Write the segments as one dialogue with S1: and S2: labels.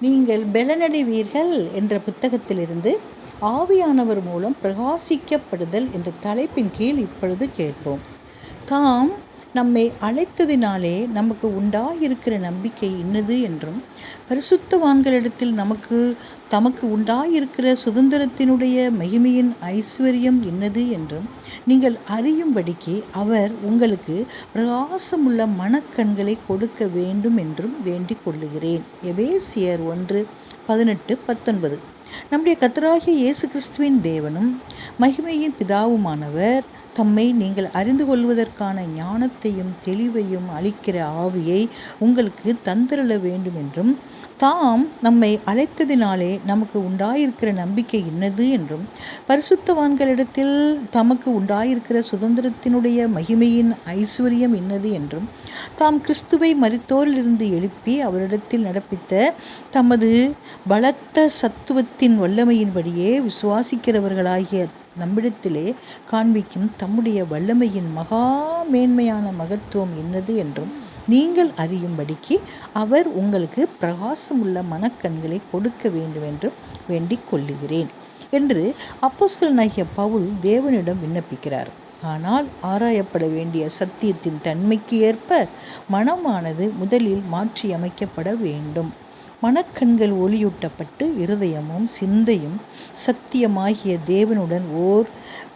S1: நீங்கள் பெலனடைவீர்கள் என்ற புத்தகத்திலிருந்து ஆவியானவர் மூலம் பிரகாசிக்கப்படுதல் என்ற தலைப்பின் கீழ் இப்பொழுது கேட்போம். தாம் நம்மை அழைத்ததினாலே நமக்கு உண்டாயிருக்கிற நம்பிக்கை இன்னது என்றும் பரிசுத்தவான்களிடத்தில் நமக்கு தமக்கு உண்டாயிருக்கிற சுதந்திரத்தினுடைய மகிமையின் ஐஸ்வர்யம் என்னது என்றும் நீங்கள் அறியும்படிக்கு அவர் உங்களுக்கு பிரகாசமுள்ள மனக்கண்களை கொடுக்க வேண்டும் என்றும் வேண்டிக் கொள்ளுகிறேன். எவேசியர் ஒன்று பதினெட்டு பத்தொன்பது. நம்முடைய கத்தராகிய இயேசு கிறிஸ்துவின் தேவனும் மகிமையின் பிதாவுமானவர் தம்மை நீங்கள் அறிந்து கொள்வதற்கான ஞானத்தையும் தெளிவையும் அளிக்கிற ஆவியை உங்களுக்கு தந்திரள வேண்டும் என்றும் தாம் நம்மை அழைத்ததினாலே நமக்கு உண்டாயிருக்கிற நம்பிக்கை என்னது என்றும் பரிசுத்தவான்களிடத்தில் தமக்கு உண்டாயிருக்கிற சுதந்திரத்தினுடைய மகிமையின் ஐஸ்வர்யம் என்னது என்றும் தாம் கிறிஸ்துவை மறுத்தோரிலிருந்து எழுப்பி அவரிடத்தில் நடப்பித்த தமது பலத்த சத்துவத்தின் வல்லமையின்படியே விசுவாசிக்கிறவர்களாகிய நம்மிடத்திலே காண்பிக்கும் தம்முடைய வல்லமையின் மகா மேன்மையான மகத்துவம் என்னது என்றும் நீங்கள் அறியும்படிக்கு அவர் உங்களுக்கு பிரகாசமுள்ள மனக்கண்களை கொடுக்க வேண்டும் என்று வேண்டிக் கொள்ளுகிறேன் என்று அப்போஸ்தலனாகிய பவுல் தேவனிடம் விண்ணப்பிக்கிறார். ஆனால் ஆராயப்பட வேண்டிய சத்தியத்தின் தன்மைக்கு ஏற்ப மனமானது முதலில் மாற்றியமைக்கப்பட வேண்டும். மனக்கண்கள் ஒளியூட்டப்பட்டு இருதயமும் சிந்தையும் சத்தியமாகிய தேவனுடன் ஓர்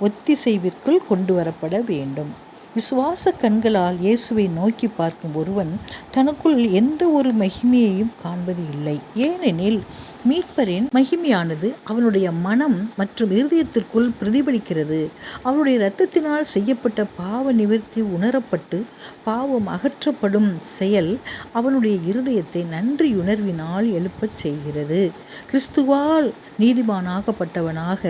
S1: ஒத்திசைவிற்குள் கொண்டு வரப்பட வேண்டும். விசுவாச கண்களால் இயேசுவை நோக்கி பார்க்கும் ஒருவன் தனக்குள் எந்த ஒரு மகிமையையும் காண்பது இல்லை. ஏனெனில் மீட்பரின் மகிமையானது அவனுடைய மனம் மற்றும் இருதயத்திற்குள் பிரதிபலிக்கிறது. அவனுடைய இரத்தத்தினால் செய்யப்பட்ட பாவ நிவர்த்தி உணரப்பட்டு பாவம் அகற்றப்படும் செயல் அவனுடைய இருதயத்தை நன்றியுணர்வினால் எழுப்பச் செய்கிறது. கிறிஸ்துவால் நீதிமானாகப்பட்டவனாக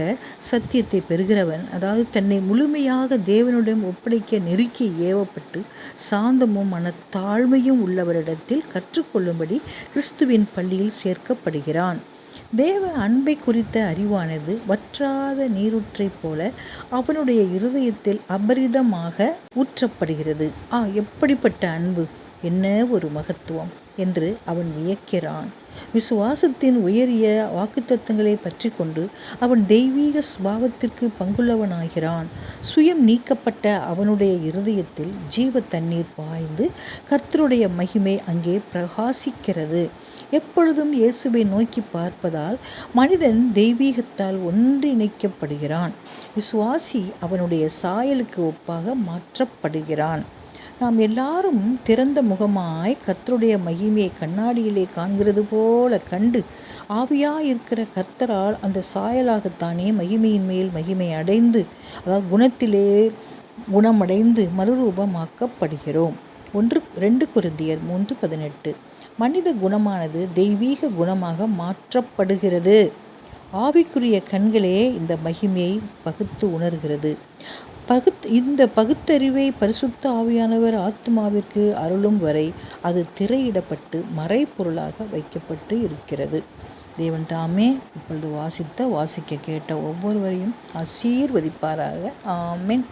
S1: சத்தியத்தை பெறுகிறவன் அதாவது தன்னை முழுமையாக தேவனுடன் ஒப்படைக்க நெருக்கி ஏவப்பட்டு சாந்தமும் மனத்தாழ்மையும் உள்ளவரிடத்தில் கற்றுக்கொள்ளும்படி கிறிஸ்துவின் பள்ளியில் சேர்க்கப்படுகிறான். தேவ அன்பை குறித்த அறிவானது வற்றாத நீரூற்றைப் போல அவனுடைய இருதயத்தில் அபரிதமாக ஊற்றப்படுகிறது. ஆ எப்படிப்பட்ட அன்பு? என்ன ஒரு மகத்துவம்? என்று அவன் வியக்கிறான். விசுவாசத்தின் உயரிய வாக்குத்தத்தங்களை பற்றி கொண்டு அவன் தெய்வீக சுபாவத்திற்கு பங்குள்ளவனாகிறான். சுயம் நீக்கப்பட்ட அவனுடைய இருதயத்தில் ஜீவ தண்ணீர் பாய்ந்து கர்த்தருடைய மகிமை அங்கே பிரகாசிக்கிறது. எப்பொழுதும் இயேசுவை நோக்கி பார்ப்பதால் மனிதன் தெய்வீகத்தால் ஒன்றிணைக்கப்படுகிறான். விசுவாசி அவனுடைய சாயலுக்கு ஒப்பாக மாற்றப்படுகிறான். நாம் எல்லாரும் திறந்த முகமாய் கத்தருடைய மகிமையை கண்ணாடியிலே காண்கிறது போல கண்டு ஆவியாக இருக்கிற கர்த்தரால் அந்த சாயலாகத்தானே மகிமையின் மேல் மகிமை அடைந்து அதாவது குணத்திலே குணமடைந்து மறுரூபமாக்கப்படுகிறோம். ஒன்று ரெண்டு குருந்தியர் மூன்று பதினெட்டு. மனித குணமானது தெய்வீக குணமாக மாற்றப்படுகிறது. ஆவிக்குரிய கண்களே இந்த மகிமையை பகுத்து உணர்கிறது. பகுத் இந்த பகுத்தறிவை பரிசுத்த ஆவியானவர் ஆத்மாவிற்கு அருளும் வரை அது திரையிடப்பட்டு மறைப்பொருளாக வைக்கப்பட்டு இருக்கிறது. தேவன் தாமே இப்பொழுது வாசித்த வாசிக்க கேட்ட ஒவ்வொருவரையும் ஆசீர்வதிப்பாராக. ஆமென்.